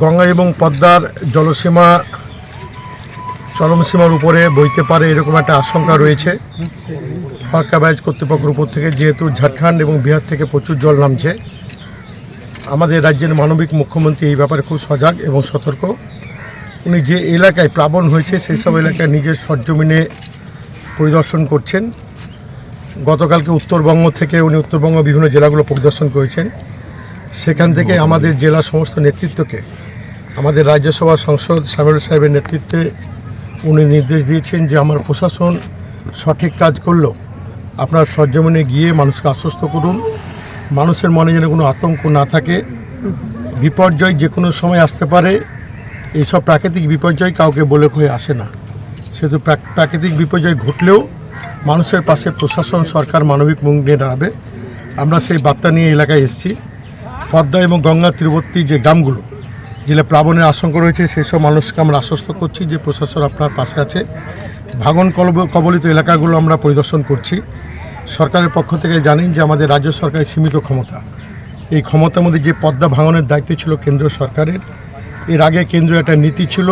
গঙ্গা এবং পদ্মার জলসীমা, চরমসীমার উপরে বইতে পারে এরকম একটা আশঙ্কা রয়েছে। ফারাক্কা ব্যাজ কর্তৃপক্ষের উপর থেকে যেহেতু ঝাড়খণ্ড এবং বিহার থেকে প্রচুর জল নামছে, আমাদের রাজ্যের মানবিক মুখ্যমন্ত্রী এই ব্যাপারে খুব সজাগ এবং সতর্ক। উনি যে এলাকায় প্লাবন হয়েছে, সেই সব এলাকায় নিজের সরজমিনে পরিদর্শন করছেন। গতকালকে উত্তরবঙ্গ থেকে উনি উত্তরবঙ্গ বিভিন্ন জেলাগুলো পরিদর্শন করেছেন। সেখান থেকে আমাদের জেলা সমস্ত নেতৃত্বকে, আমাদের রাজ্যসভা সংসদ সামিল সাহেবের নেতৃত্বে উনি নির্দেশ দিয়েছেন যে আমার প্রশাসন সঠিক কাজ করল। আপনার সরজমিনে গিয়ে মানুষকে আশ্বস্ত করুন। মানুষের মনে যেন কোনো আতঙ্ক না থাকে। বিপর্যয় যে কোনো সময় আসতে পারে। এইসব প্রাকৃতিক বিপর্যয় কাউকে বলে হয়ে আসে না। সেহেতু প্রাক- প্রাকৃতিক বিপর্যয় ঘটলেও মানুষের পাশে প্রশাসন, সরকার মানবিক মুখ নিয়ে দাঁড়াবে। আমরা সেই বার্তা নিয়ে এলাকায় এসেছি। পদ্মা এবং গঙ্গা তীরবর্তী যে গ্রামগুলো যেগুলো প্লাবনের আশঙ্কা রয়েছে, সেই সব মানুষকে আমরা আশ্বস্ত করছি যে প্রশাসন আপনার পাশে আছে। ভাগন কবলিত এলাকাগুলো আমরা পরিদর্শন করছি। সরকারের পক্ষ থেকে জানেন যে আমাদের রাজ্য সরকারের সীমিত ক্ষমতা। এই ক্ষমতার মধ্যে যে পদ্মা ভাঙনের দায়িত্ব ছিল কেন্দ্র সরকারের, এর আগে কেন্দ্রীয় একটা নীতি ছিল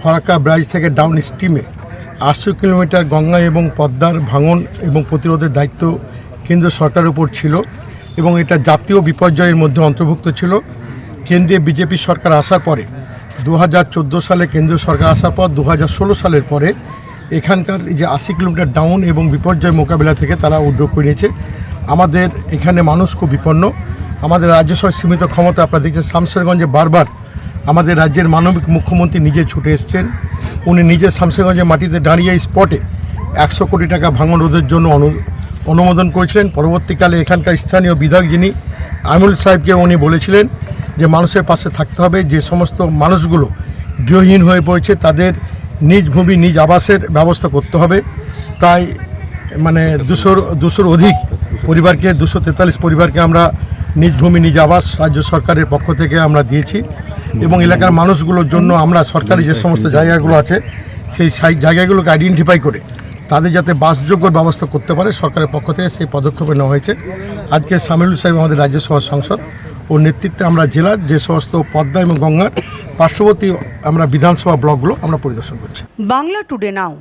ফরাক্কা ব্রাইজ থেকে ডাউন স্ট্রিমে আটশো কিলোমিটার গঙ্গা এবং পদ্মার ভাঙন এবং প্রতিরোধের দায়িত্ব কেন্দ্র সরকারের উপর ছিল। এবং এটা জাতীয় বিপর্যয়ের মধ্যে অন্তর্ভুক্ত ছিল। কেন্দ্রীয় বিজেপি সরকার আসার পরে দু হাজার চোদ্দ সালে কেন্দ্রীয় সরকার আসার পর দু হাজার ষোলো সালের পরে এখানকার যে আশি কিলোমিটার ডাউন এবং বিপর্যয় মোকাবিলা থেকে তারা উদ্যোগ করে নিয়েছে। আমাদের এখানে মানুষ খুব বিপন্ন। আমাদের রাজ্য সরকার সীমিত ক্ষমতা, আপনারা দেখছেন শামশেরগঞ্জে বারবার আমাদের রাজ্যের মানবিক মুখ্যমন্ত্রী নিজে ছুটে এসছেন। উনি নিজে শামশেরগঞ্জের মাটিতে দাঁড়িয়ে স্পটে একশো কোটি টাকা ভাঙন রোধের জন্য অনু অনুমোদন করেছিলেন। পরবর্তীকালে এখানকার স্থানীয় বিধায়ক যিনি, আমিনুল সাহেবকে উনি বলেছিলেন যে মানুষের পাশে থাকতে হবে, যে সমস্ত মানুষগুলো গৃহহীন হয়ে পড়েছে, তাদের নিজ ভূমি, নিজ আবাসের ব্যবস্থা করতে হবে। প্রায় মানে দুশোর দুশোর অধিক পরিবারকে, দুশো তেতাল্লিশ পরিবারকে আমরা নিজ ভূমি, নিজ আবাস রাজ্য সরকারের পক্ষ থেকে আমরা দিয়েছি এবং এলাকার মানুষগুলোর জন্য আমরা সরকারি যে সমস্ত জায়গাগুলো আছে, সাই- জায়গাগুলোকে আইডেন্টিফাই করে তাদের যাতে বাসযোগ্য ব্যবস্থা করতে পারে সরকারের পক্ষ থেকে সেই পদক্ষেপ নেওয়া হয়েছে। আজকে সামিলুল সাহেব আমাদের রাজ্যসভার সাংসদ। ও নেতৃত্বে আমরা জেলার যে সমস্ত পদ্মা এবং গঙ্গার পার্শ্ববর্তী আমরা বিধানসভা ব্লকগুলো আমরা পরিদর্শন করছি। Bangla today now.